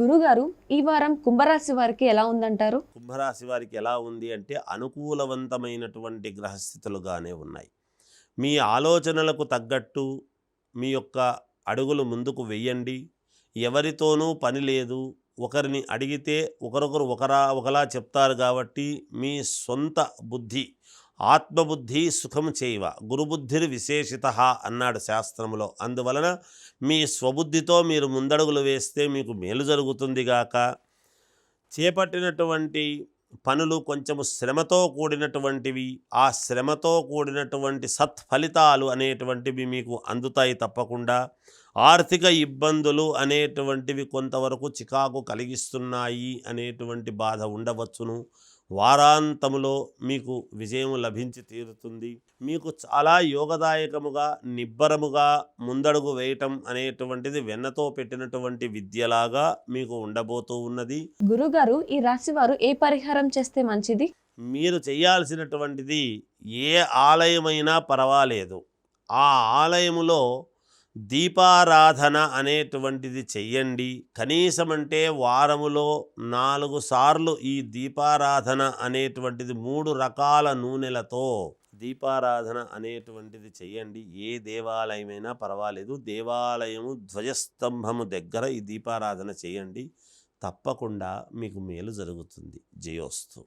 గురుగారు ఈ వారం కుంభరాశి వారికి ఎలా ఉందంటారు? కుంభరాశి వారికి ఎలా ఉంది అంటే అనుకూలవంతమైనటువంటి గ్రహస్థితులుగానే ఉన్నాయి. మీ ఆలోచనలకు తగ్గట్టు మీ యొక్క అడుగులు ముందుకు వెయ్యండి. ఎవరితోనూ పని లేదు. ఒకరిని అడిగితే ఒకరొకరు ఒకరా ఒకలా చెప్తారు కాబట్టి మీ సొంత బుద్ధి ఆత్మబుద్ధి సుఖం చేయవ గురుబుద్ధిరి విశేషిత అన్నాడు శాస్త్రములో. అందువలన మీ స్వబుద్ధితో మీరు ముందడుగులు వేస్తే మీకు మేలు జరుగుతుంది గాక. చేపట్టినటువంటి పనులు కొంచెము శ్రమతో కూడినటువంటివి ఆ శ్రమతో కూడినటువంటి సత్ఫలితాలు అనేటువంటివి మీకు అందుతాయి తప్పకుండా. ఆర్థిక ఇబ్బందులు అనేటువంటివి కొంతవరకు చికాకు కలిగిస్తున్నాయి అనేటువంటి బాధ ఉండవచ్చును. వారాంతములో మీకు విజయం లభించి తీరుతుంది. మీకు చాలా యోగదాయకముగా నిబ్బరముగా ముందడుగు వేయటం అనేటువంటిది వెన్నతో పెట్టినటువంటి విద్యలాగా మీకు ఉండబోతూ ఉన్నది. గురుగారు ఈ రాశి వారు ఏ పరిహారం చేస్తే మంచిది? మీరు చేయాల్సినటువంటిది ఏ ఆలయమైనా పర్వాలేదు. ఆ ఆలయములో దీపారాధన అనేటువంటిది చెయ్యండి. కనీసం అంటే వారములో నాలుగు సార్లు ఈ దీపారాధన అనేటువంటిది మూడు రకాల నూనెలతో దీపారాధన అనేటువంటిది చెయ్యండి. ఏ దేవాలయమైనా పర్వాలేదు. దేవాలయము ధ్వజస్తంభము దగ్గర ఈ దీపారాధన చేయండి తప్పకుండా మీకు మేలు జరుగుతుంది. జయోస్తు.